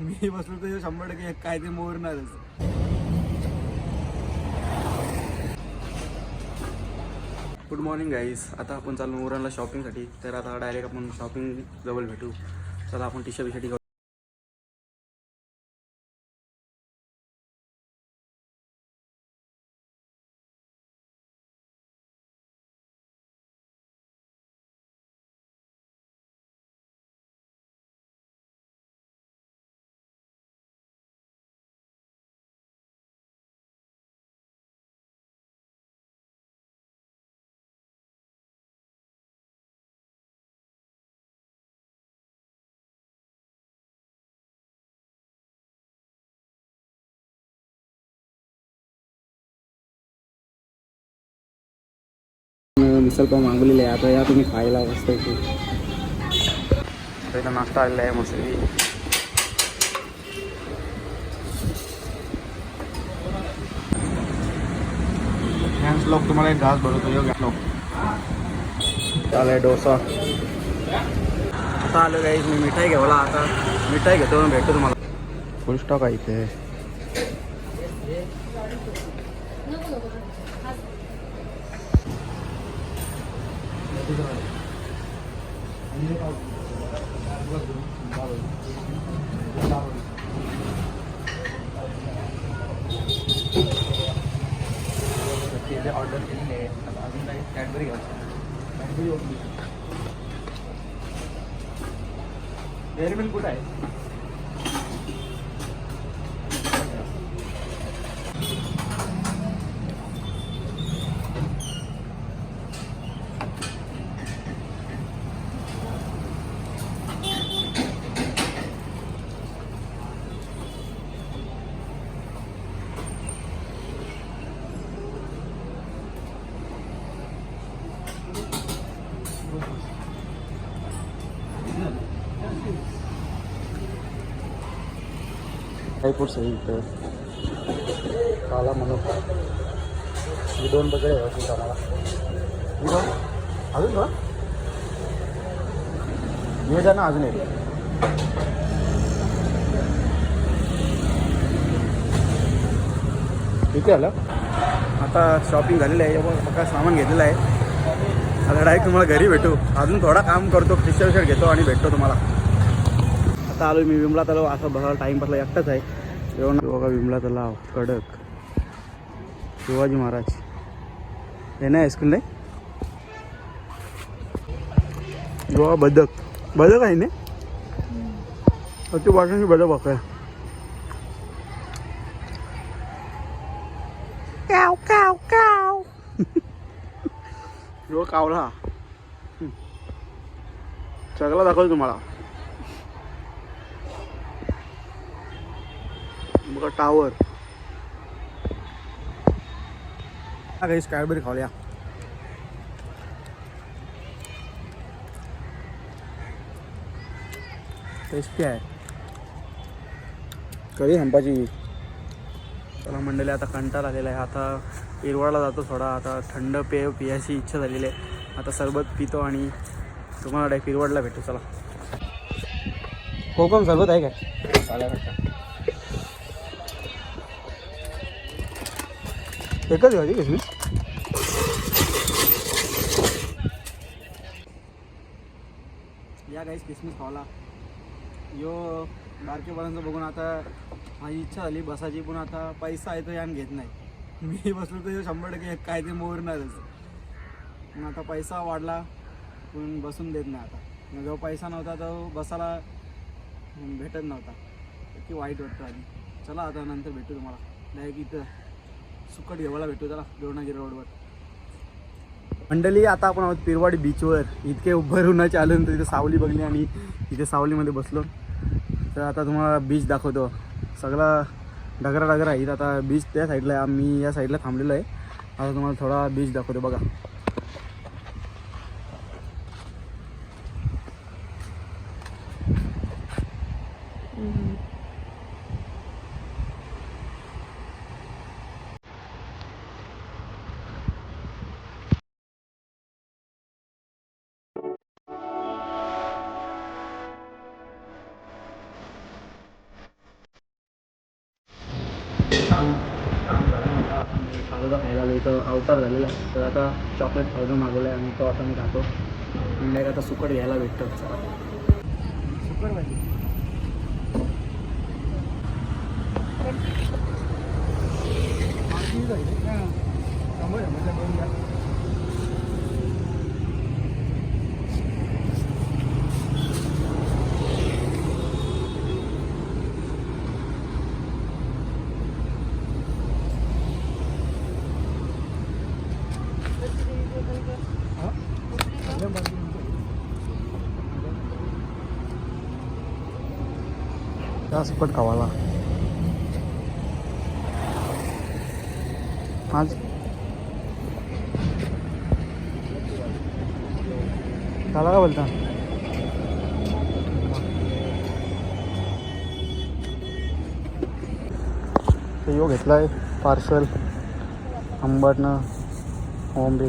मी बसलो तर शंभर टक्के काय ते मोरणारच गुड मॉर्निंग गाईज आता आपण चालू मोरांना शॉपिंगसाठी तर आता डायरेक्ट आपण शॉपिंग जवळ भेटू. चला आपण टी शर्ट मिसळपाव पाव मागवलेले आहे. आता या तुम्ही खायला मस्त इथे. इथं नाश्ता आलेला आहे मस्त गॅस लोक तुम्हाला एक घास भरवतो. योग गॅस डोसा. आता आलो काही मी मिठाई घेवला आता मिठाई घेतो भेटतो तुम्हाला. फुल स्टॉक आहे इथे. ऑर्डर केलेली आहे आता अजून काही कॅडबरी घ्यायचं ड्रायफ्रूट्स आहे इथं काला म्हणून हे दोन बगळे आहे आम्हाला. ही दोन अजून थोडा हे जा ना अजून एक. किती आलं? आता शॉपिंग झालेलं आहे. बघ सगळं सामान घेतलेलं आहे. आता डायरेक्ट तुम्हाला घरी भेटू. अजून थोडा काम करतो. टी घेतो आणि भेटतो तुम्हाला. आता आलो मी विमला तलाव असं बघायला बसला एकटाच आहे. जेवण बघा विमला तलाव कडक. शिवाजी महाराज. हे नाही हायस्कूल नाही? गोवा बदक. बदक आहे ना? अति बदक बघा काव काव काव. जो कावला चांगला सगळा दाखवतो तुम्हाला. बघा टावर काही स्कायबरी खाऊया. टेस्टी आहे. कधी हंपाची. चला मंडळी आता कंटाळा आलेला आहे. आता इरवाडला जातो थोडा. आता थंड पेय पियाची इच्छा झालेली आहे. आता सरबत पितो आणि तुम्हाला डायरेक्ट इरवाडला भेटू. चला. कोकम सरबत आहे काय? एकच घ्यायची किसमिस या गाईस किसमिस खावला. यो बारकेपर्यंत बघून आता माझी इच्छा झाली बसायची पण आता पैसा आहे तो यान घेत नाही. मी बसलो तर शंभर टक्के काय ते मोरणारच पण आता पैसा वाढला पण बसून देत नाही आता. मग पैसा नव्हता तो बसायला भेटत नव्हता. की वाईट वाटतं आधी. चला आता नंतर भेटू तुम्हाला. डायरेक्ट इथं. सुकट घेवायला भेटू त्याला देवनागिरी रोडवर. मंडळी आता आपण आहोत पिरवाडी बीचवर इतके उभं उन्हाचे आलो नंतर तिथे सावली बघली आणि इथे सावलीमध्ये बसलो. तर आता तुम्हाला बीच दाखवतो. सगळा डगरा डगरा आहे इथं आता बीच त्या साईडला आहे. आम्ही या साईडला थांबलेलो आहे. आता तुम्हाला थोडा बीच दाखवतो. बघा. फालुदा खायला आलो इथं अवतार झालेला तर आता चॉकलेट फालुदा मागवला आहे आणि तो आता मी खातो इंडिया आता सुकट घ्यायला भेटतं सुकट पाहिजे सुकट खावाला. आज. त्याला का बोलता? यो आहे पार्सल. आंबटनं बॉम्बे